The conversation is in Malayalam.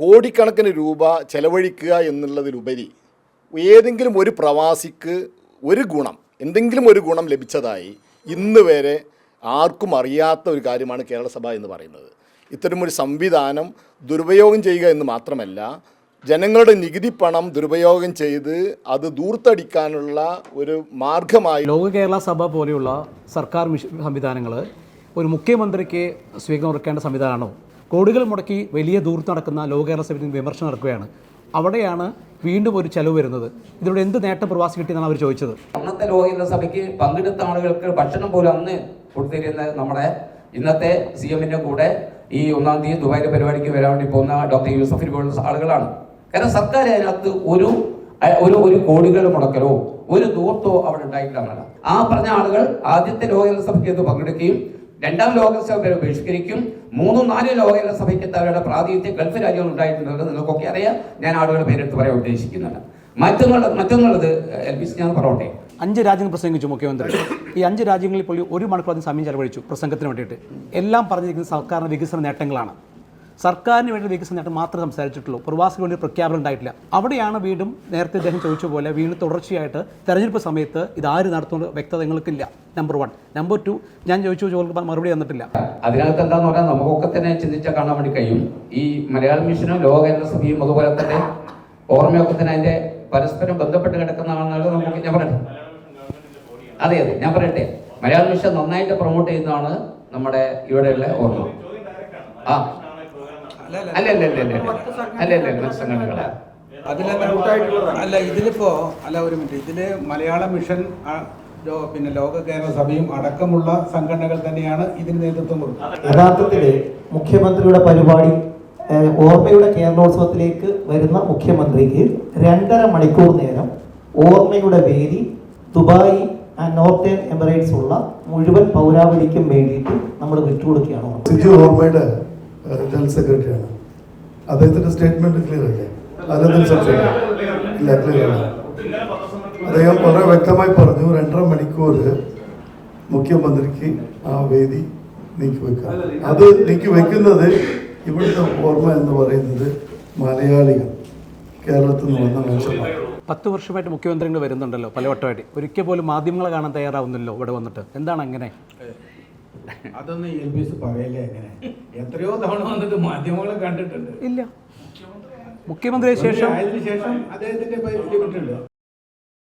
കോടിക്കണക്കിന് രൂപ ചെലവഴിക്കുക എന്നുള്ളതിലുപരി ഏതെങ്കിലും ഒരു പ്രവാസിക്ക് ഒരു ഗുണം എന്തെങ്കിലും ഒരു ഗുണം ലഭിച്ചതായി ഇന്ന് വരെ ആർക്കും അറിയാത്ത ഒരു കാര്യമാണ് കേരളസഭ എന്ന് പറയുന്നത്. ഇത്തരമൊരു സംവിധാനം ദുരുപയോഗം ചെയ്യുക എന്ന് മാത്രമല്ല ജനങ്ങളുടെ നികുതി പണം ദുരുപയോഗം ചെയ്ത് അത് ദൂർത്തടിക്കാനുള്ള ഒരു മാർഗമായി ലോക കേരള സഭ പോലെയുള്ള സർക്കാർ സംവിധാനങ്ങൾ ഒരു മുഖ്യമന്ത്രിക്ക് സ്വീകരിക്കേണ്ട സംവിധാനമാണോ? കോടികൾ മുടക്കി വലിയ ദൂരത്ത് നടക്കുന്ന ലോകകേരള കേരള സഭയിൽ വിമർശനം നടക്കുകയാണ്. അവിടെയാണ് വീണ്ടും ഒരു ചെലവ് വരുന്നത്. ഇതിലൂടെ എന്ത് നേട്ടം പ്രവാസി കിട്ടിയെന്നാണ് അവർ ചോദിച്ചത്. അന്നത്തെ ലോകകേരള സഭയ്ക്ക് പങ്കെടുത്ത ആളുകൾക്ക് ഭക്ഷണം പോലും അന്ന് കൊടുത്തിരുന്ന നമ്മുടെ ഇന്നത്തെ സി എമ്മിന്റെ കൂടെ ഈ ഒന്നാം തീയതി ദുബായിലെ പരിപാടിക്ക് വരാൻ വേണ്ടി പോകുന്ന ഡോക്ടർ യൂസഫിൽ പോലുള്ള ആളുകളാണ്. കാരണം സർക്കാർ അതിനകത്ത് ഒരു ഒരു ഒരു കോടികൾ മുടക്കലോ ഒരു ദൂർത്തോ അവിടെ ഉണ്ടായിട്ടില്ല ആ പറഞ്ഞ ആളുകൾ ആദ്യത്തെ ലോകകേരള സഭയ്ക്ക് പങ്കെടുക്കുകയും രണ്ടാം ലോകസഭ ബഹിഷ്കരിക്കും. മൂന്നും നാല് ലോകസഭയ്ക്ക് സഭയ്ക്ക് അവരുടെ പ്രാതിനിധ്യം ഗൾഫ് രാജ്യങ്ങൾ ഉണ്ടായിട്ടുണ്ടെന്ന് നിങ്ങൾക്കൊക്കെ അറിയാം. ഞാൻ ആളുകളുടെ പേരെടുത്ത് പറയാൻ ഉദ്ദേശിക്കുന്നുണ്ട് മറ്റൊന്നുള്ളത് മറ്റൊന്നുള്ളത് എൽ പി ഞാൻ പറയട്ടെ. അഞ്ച് രാജ്യങ്ങൾ പ്രസംഗിച്ചു മുഖ്യമന്ത്രി. ഈ അഞ്ച് രാജ്യങ്ങളിൽ പോയി ഒരു മണിക്കൂർ അതിന് സമയം ചെലവഴിച്ചു പ്രസംഗത്തിന് വേണ്ടിയിട്ട്. എല്ലാം പറഞ്ഞിരിക്കുന്നത് സർക്കാരിന്റെ വികസന നേട്ടങ്ങളാണ്. സർക്കാരിന് വേണ്ടി വികസന നേട്ടം മാത്രമേ സംസാരിച്ചിട്ടുള്ളൂ. പ്രവാസിക്ക് വേണ്ടി പ്രഖ്യാപനം ഉണ്ടായിട്ടില്ല. അവിടെയാണ് വീണ്ടും നേരത്തെ അദ്ദേഹം ചോദിച്ച പോലെ വീണ്ടും തുടർച്ചയായിട്ട് തെരഞ്ഞെടുപ്പ് സമയത്ത് ഇത് ആര് നടത്തുന്ന വ്യക്തത നിങ്ങൾക്കില്ല നമ്പർ വൺ നമ്പർ ടു ഞാൻ ചോദിച്ചു ചോദിച്ചു മറുപടി തന്നിട്ടില്ല. അതിനകത്ത് എന്താന്ന് പറഞ്ഞാൽ നമുക്കൊക്കെ തന്നെ ചിന്തിച്ചാൽ കാണാൻ വേണ്ടി കഴിയും. ഈ മലയാള മിഷനും ലോക എൻഎസ്ബിയും അതുപോലെ തന്നെ ഓർമ്മയൊക്കെ തന്നെ അതിന്റെ പരസ്പരം ബന്ധപ്പെട്ട് കിടക്കുന്നതാണെന്നുള്ളത് നമുക്ക് ഞാൻ പറയട്ടെ? അതെ അതെ. ഞാൻ പറയട്ടെ? മലയാള മിഷൻ നന്നായിട്ട് പ്രൊമോട്ട് ചെയ്യുന്നതാണ് നമ്മുടെ ഇവിടെയുള്ള ഓർമ്മ. ആ. അല്ല ഇതിലിപ്പോ അല്ല ഒരു മിനിറ്റ്. ഇതിൽ മലയാള മിഷൻ പിന്നെ ലോക കേരള സഭയും അടക്കമുള്ള സംഘടനകൾ തന്നെയാണ് ഇതിന് നേതൃത്വം കൊടുക്കുന്നത്. യഥാർത്ഥത്തിൽ മുഖ്യമന്ത്രിയുടെ പരിപാടി ഓർമ്മയുടെ കേരളോത്സവത്തിലേക്ക് വരുന്ന മുഖ്യമന്ത്രിക്ക് രണ്ടര മണിക്കൂർ നേരം ഓർമ്മയുടെ വേദി ദുബായി ആൻഡ് നോർത്തേൺ എമിറേറ്റ്സ് ഉള്ള മുഴുവൻ പൗരാവലിക്കും വേണ്ടിയിട്ട് നമ്മൾ വിട്ടുകൊടുക്കുകയാണ്. ഓർമ്മയുടെ ജനറൽ സെക്രട്ടറിയാണ് അദ്ദേഹത്തിന്റെ സ്റ്റേറ്റ്മെന്റ് ക്ലിയർ അല്ലേ? അതിലെന്തെങ്കിലും സംശയം ഇല്ല ക്ലിയർ ആണ് അദ്ദേഹം വളരെ വ്യക്തമായി പറഞ്ഞു രണ്ടര മണിക്കൂർ മുഖ്യമന്ത്രിക്ക് ആ വേദി നീക്കി വെക്കാം. അത് നീക്കി വെക്കുന്നത് ഇവിടുത്തെ ഓർമ്മ എന്ന് പറയുന്നത് മലയാളികൾ കേരളത്തിൽ നിന്ന് വന്ന മനുഷ്യന്മാർ. പത്ത് വർഷമായിട്ട് മുഖ്യമന്ത്രികൾ വരുന്നുണ്ടല്ലോ പലവട്ടമായിട്ട്. ഒരിക്കൽ പോലും മാധ്യമങ്ങളെ കാണാൻ തയ്യാറാവുന്നല്ലോ ഇവിടെ വന്നിട്ട്. എന്താണ് അങ്ങനെ? അതൊന്നും എൽ ബി എസ് പറയല്ലേ എങ്ങനെ? എത്രയോ തവണ വന്നിട്ട് മാധ്യമങ്ങളെ കണ്ടിട്ടുണ്ട്. ഇല്ല. മുഖ്യമന്ത്രിയെ ശേഷം? അതിന് ശേഷം അദ്ദേഹത്തിന്റെ ലിമിറ്റ് ഉണ്ട്